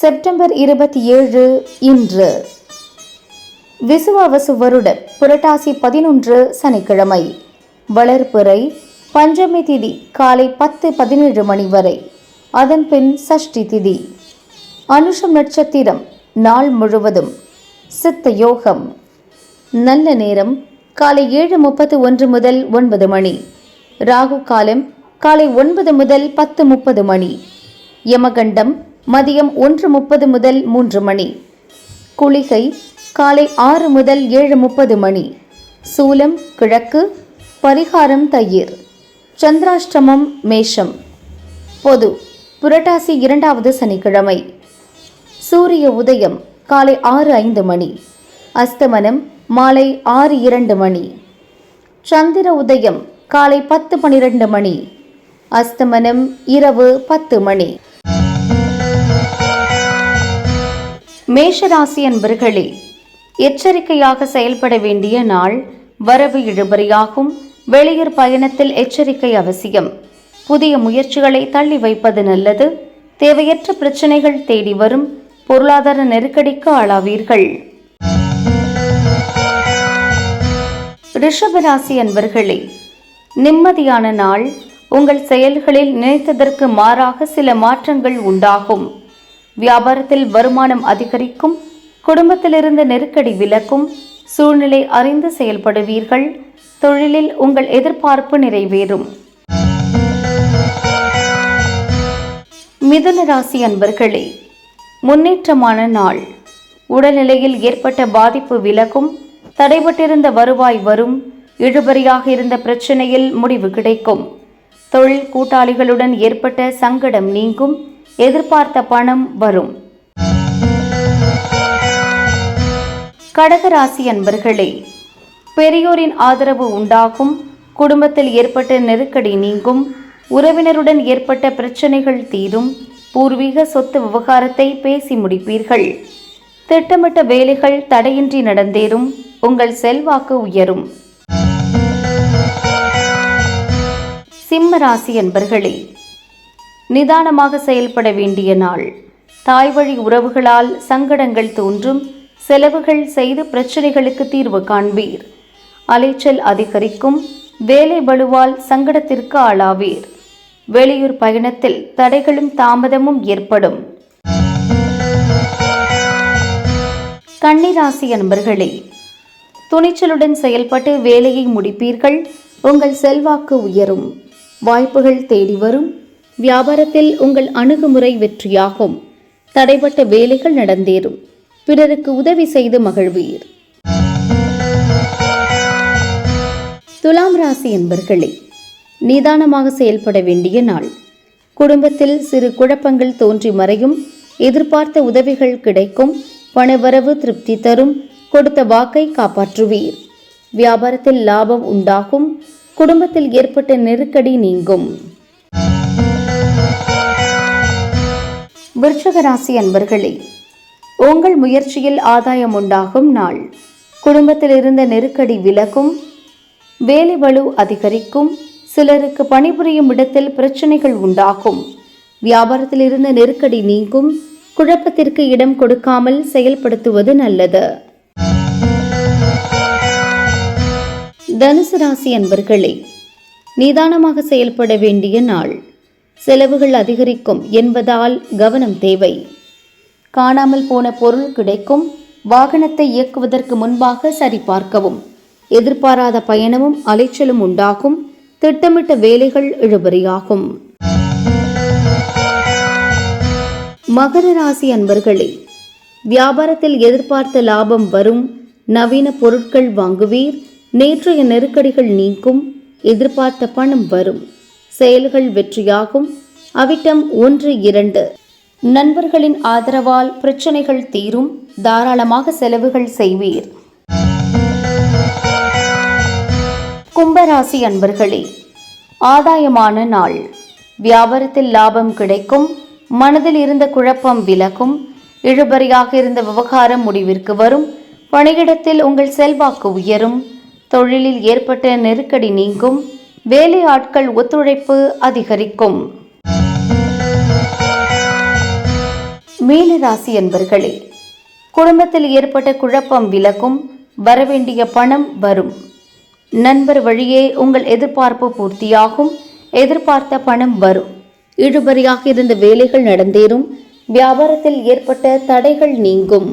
September இருபத்தி ஏழு இன்று. விசுவாவசு வருடம் புரட்டாசி பதினொன்று சனிக்கிழமை. வளர்பிறை பஞ்சமி திதி காலை பத்து பதினேழு மணி வரை. அதன் பின் சஷ்டி திதி. அனுஷம் நட்சத்திரம் நாள் முழுவதும். சித்த யோகம். நல்ல நேரம் காலை ஏழு முப்பத்து ஒன்று முதல் ஒன்பது மணி. ராகு காலம் காலை ஒன்பது முதல் பத்து முப்பது மணி. யமகண்டம் மதியம் ஒன்று முப்பது முதல் மூன்று மணி. குளிகை காலை ஆறு முதல் ஏழு முப்பது மணி. சூலம் கிழக்கு பரிகாரம் தயிர். சந்திராஷ்டமம் மேஷம். பொது புரட்டாசி இரண்டாவது சனிக்கிழமை. சூரிய உதயம் காலை ஆறு ஐந்து மணி. அஸ்தமனம் மாலை ஆறு இரண்டு மணி. சந்திர உதயம் காலை பத்து பனிரெண்டு மணி. அஸ்தமனம் இரவு பத்து மணி. மேஷராசி அன்பர்களே எச்சரிக்கையாக செயல்பட வேண்டிய நாள் வரவு இழுபறியாகும். வெளியூர் பயணத்தில் எச்சரிக்கை அவசியம். புதிய முயற்சிகளை தள்ளி வைப்பது நல்லது. தேவையற்ற பிரச்சனைகள் தேடி வரும். பொருளாதார நெருக்கடிக்கு ஆளாவீர்கள். ரிஷபராசி அன்பர்களே நிம்மதியான நாள். உங்கள் செயல்களில் நினைத்ததற்கு மாறாக சில மாற்றங்கள் உண்டாகும். வியாபாரத்தில் வருமானம் அதிகரிக்கும் குடும்பத்திலிருந்து நெருக்கடி விலக்கும் சூழ்நிலை அறிந்து செயல்படுவீர்கள். தொழிலில் உங்கள் எதிர்பார்ப்பு நிறைவேறும். மிதுன ராசி அன்பர்களே முன்னேற்றமான நாள். உடல்நிலையில் ஏற்பட்ட பாதிப்பு விலகும் தடைபட்டிருந்த வருவாய் வரும் இழுபறியாக இருந்த பிரச்சனையில் முடிவு கிடைக்கும். தொழில் கூட்டாளிகளுடன் ஏற்பட்ட சங்கடம் நீங்கும் எதிர்பார்த்த பணம் வரும். கடகராசி அன்பர்களே பெரியோரின் ஆதரவு உண்டாகும் குடும்பத்தில் ஏற்பட்ட நெருக்கடி நீங்கும் உறவினருடன் ஏற்பட்ட பிரச்சனைகள் தீரும் பூர்வீக சொத்து விவகாரத்தை பேசி முடிப்பீர்கள். திட்டமிட்ட வேலைகள் தடையின்றி நடந்தேறும் உங்கள் செல்வாக்கு உயரும். சிம்ம ராசி அன்பர்களே நிதானமாக செயல்பட வேண்டிய நாள். தாய்வழி உறவுகளால் சங்கடங்கள் தோன்றும் செலவுகள் செய்து பிரச்சனைகளுக்கு தீர்வு காண்பீர். அலைச்சல் அதிகரிக்கும் வேலை வலுவால் சங்கடத்திற்கு ஆளாவீர். வெளியூர் பயணத்தில் தடைகளும் தாமதமும் ஏற்படும். கன்னிராசி அன்பர்களே துணிச்சலுடன் செயல்பட்டு வேலையை முடிப்பீர்கள் உங்கள் செல்வாக்கு உயரும். வாய்ப்புகள் தேடி வரும் வியாபாரத்தில் உங்கள் அணுகுமுறை வெற்றியாகும். தடைப்பட்ட வேலைகள் நடந்தேறும். பிறருக்கு உதவி செய்து மகிழ்வீர். துலாம் ராசி என்பர்களே நிதானமாக செயல்பட வேண்டிய நாள். குடும்பத்தில் சிறு குழப்பங்கள் தோன்றி மறையும். எதிர்பார்த்த உதவிகள் கிடைக்கும். பணவரவு திருப்தி தரும். கொடுத்த வாக்கை காப்பாற்றுவீர். வியாபாரத்தில் லாபம் உண்டாகும். குடும்பத்தில் ஏற்பட்ட நெருக்கடி நீங்கும். விருச்சகராசி அன்பர்களே உங்கள் முயற்சியில் ஆதாயம் உண்டாகும் நாள். குடும்பத்தில் இருந்த நெருக்கடி விலகும் வேலை வலு அதிகரிக்கும் சிலருக்கு பணிபுரியும் இடத்தில் பிரச்சனைகள் உண்டாகும். வியாபாரத்தில் இருந்த நெருக்கடி நீங்கும் குழப்பத்திற்கு இடம் கொடுக்காமல் செயல்படுத்துவது நல்லது. தனுசு ராசி அன்பர்களே நிதானமாக செயல்பட வேண்டிய நாள். செலவுகள் அதிகரிக்கும் என்பதால் கவனம் தேவை. காணாமல் போன பொருள் கிடைக்கும். வாகனத்தை இயக்குவதற்கு முன்பாக சரிபார்க்கவும். எதிர்பாராத பயணமும் அலைச்சலும் உண்டாகும். திட்டமிட்ட வேலைகள் இழுபறியாகும். மகர ராசி அன்பர்களே வியாபாரத்தில் எதிர்பார்த்த லாபம் வரும். நவீன பொருட்கள் வாங்குவீர். நேற்றைய நெருக்கடிகள் நீங்கும். எதிர்பார்த்த பணம் வரும். செயல்கள் வெற்றியாகும். அவிட்டம் ஒன்று இரண்டு. நண்பர்களின் ஆதரவால் பிரச்சனைகள் தீரும் தாராளமாக செலவுகள் செய்வீர். கும்பராசி அன்பர்களே ஆதாயமான நாள். வியாபாரத்தில் லாபம் கிடைக்கும் மனதில் இருந்த குழப்பம் விலகும் இழுபறியாக இருந்த விவகாரம் முடிவிற்கு வரும் பணியிடத்தில் உங்கள் செல்வாக்கு உயரும் தொழிலில் ஏற்பட்ட நெருக்கடி நீங்கும் வேலை ஆட்கள் ஒத்துழைப்பு அதிகரிக்கும். மீனராசி என்பர்களே குடும்பத்தில் ஏற்பட்ட குழப்பம் விலக்கும் வரவேண்டிய பணம் வரும். நண்பர் வழியே உங்கள் எதிர்பார்ப்பு பூர்த்தியாகும் எதிர்பார்த்த பணம் வரும். இழுபறியாக இருந்த வேலைகள் நடந்தேறும் வியாபாரத்தில் ஏற்பட்ட தடைகள் நீங்கும்.